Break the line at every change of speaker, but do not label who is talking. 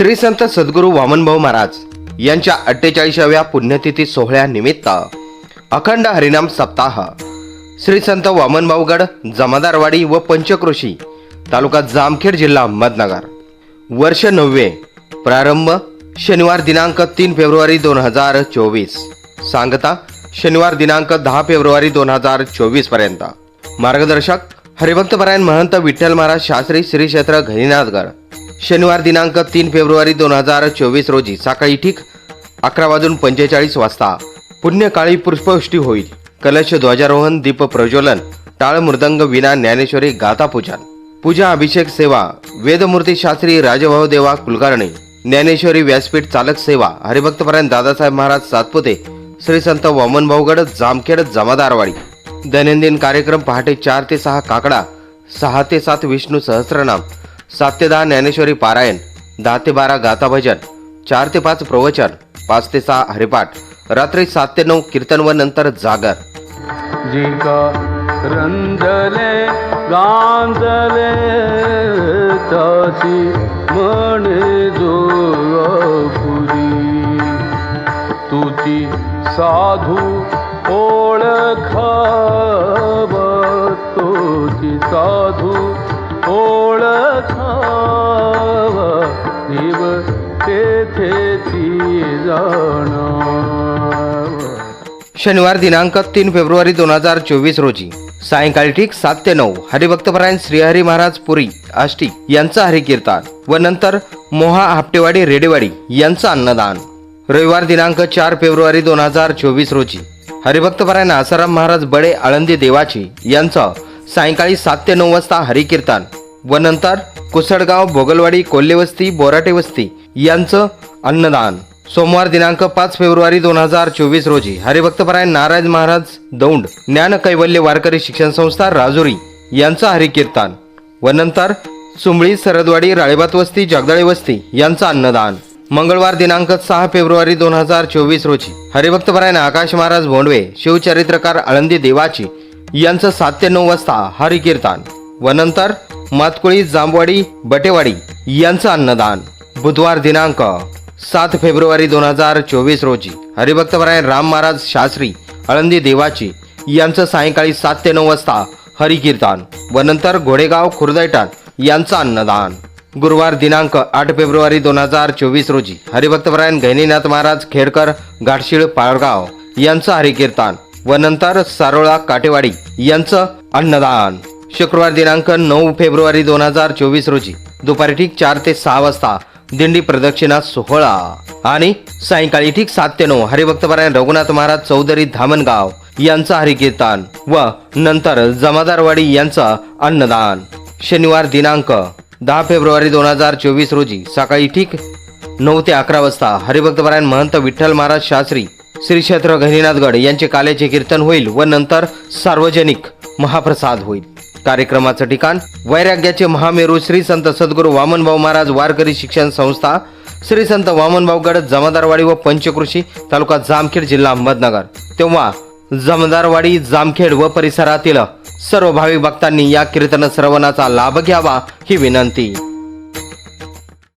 श्री संत सद्गुरू वामनभाऊ महाराज यांच्या अठ्ठेचाळीसाव्या पुण्यतिथी सोहळ्यानिमित्त अखंड हरिनाम सप्ताह श्री संत वामनभाऊगड जमादारवाडी व पंचक्रोशी तालुका जामखेड जिल्हा अहमदनगर. वर्ष नववे प्रारंभ शनिवार दिनांक तीन फेब्रुवारी दोन हजार चोवीस. सांगता शनिवार दिनांक दहा फेब्रुवारी दोन हजार चोवीसपर्यंत. मार्गदर्शक हरिभक्तपरायण महंत विठ्ठल महाराज शास्त्री श्री क्षेत्र घनीनाथगड शनिवार दिनांक तीन फेब्रुवारी दोन हजार चोवीस रोजी सकाळी ठीक अकरा वाजून पंचेचाळीस वाजता पुण्यकाळी पुष्पवृष्टी होईल. कलश ध्वजारोहण दीप प्रज्वलन टाळ मृदंग विना ज्ञानेश्वरी गाथापूजन पूजा अभिषेक सेवा वेदमूर्ती शास्त्री राजभाऊ देवा कुलकर्णी ज्ञानेश्वरी व्यासपीठ चालक सेवा हरिभक्तपरायण दादासाहेब महाराज सातपुते श्री संत वामनभाऊगड जामखेड जमादारवाडी. दैनंदिन कार्यक्रम पहाटे चार ते सहा काकडा सहा ते सात विष्णू सहस्रनाम सात ते दहा ज्ञानेश्वरी पारायण दहा ते बारा गाथा भजन चार ते पाच प्रवचन पाच ते सहा हरिपाठ रात्री सात ते नऊ कीर्तन व नंतर जागर.
जिका रंजले गांजले तासी म्हणे जो पुरी. तुझी साधू ओळख तुझी साधू ओळखाव देव तेथेची जाणाव.
शनिवार दिनांक तीन फेब्रुवारी दोन हजार चोवीस रोजी सायंकाळी ठीक सात ते नऊ हरिभक्तपरायण श्रीहरी महाराज पुरी आष्टी यांचं हरिकीर्तन व नंतर मोहा हापटेवाडी रेडेवाडी यांचं अन्नदान. रविवार दिनांक चार फेब्रुवारी दोन हजार चोवीस रोजी हरिभक्तपरायण आसाराम महाराज बडे आळंदी देवाची यांचं सायंकाळी सात ते नऊ वाजता हरिकीर्तन व नंतर कुसडगाव भोगलवाडी कोल्हेवस्ती बोराटे वस्ती यांचं अन्नदान. सोमवार दिनांक पाच फेब्रुवारी दोन हजार चोवीस रोजी हरिभक्तपरायण नारायण महाराज दौंड ज्ञान कैवल्य वारकरी शिक्षण संस्था राजुरी यांचं हरिकीर्तन व नंतर सुंबळी सरदवाडी राळेबात वस्ती जगदाळे वस्ती यांचं अन्नदान. मंगळवार दिनांक सहा फेब्रुवारी दोन हजार चोवीस रोजी हरिभक्तपरायण आकाश महाराज भोंडवे शिवचरित्रकार आळंदी देवाची यांचं सात ते नऊ वाजता हरिकीर्तन व नंतर मातकुळी जांबवाडी बटेवाडी यांचं अन्नदान. बुधवार दिनांक सात फेब्रुवारी दोन हजार चोवीस रोजी. हरिभक्तपरायण राम महाराज शास्त्री आळंदी देवाची यांचं सायंकाळी सात ते नऊ वाजता हरिकीर्तन व नंतर घोडेगाव खुर्दैटान यांचं अन्नदान. गुरुवार दिनांक आठ फेब्रुवारी दोन हजार चोवीस रोजी. हरिभक्तपरायण गहिनीनाथ महाराज खेडकर घाटशीळ पाळगाव यांचं हरिकीर्तन व नंतर सारोळा काटेवाडी यांचं अन्नदान. शुक्रवार दिनांक नऊ फेब्रुवारी दोन हजार चोवीस रोजी. दुपारी ठीक चार ते सहा वाजता दिंडी प्रदक्षिणा सोहळा. आणि सायंकाळी ठीक सात ते नऊ हरिभक्तपरायण रघुनाथ महाराज चौधरी धामणगाव यांचं हरिकीर्तन व नंतर जमादारवाडी यांचं अन्नदान. शनिवार दिनांक दहा फेब्रुवारी दोन हजार चोवीस रोजी सकाळी ठीक नऊ ते अकरा वाजता हरिभक्तपरायण महंत विठ्ठल महाराज शास्त्री श्री क्षेत्र गहिनीनाथगड यांचे काल्याचे कीर्तन होईल व नंतर सार्वजनिक महाप्रसाद होईल. कार्यक्रमाचं ठिकाण. वैराग्याचे महामेरू श्री संत सद्गुरू वामनभाऊ महाराज वारकरी शिक्षण संस्था श्री संत वामनभाऊगड जमादारवाडी व पंचकृषी तालुका जामखेड जिल्हा अहमदनगर. तेव्हा जमदारवाडी जामखेड व परिसरातील सर्व भाविक भक्तांनी या कीर्तन श्रवणाचा लाभ घ्यावा ही विनंती.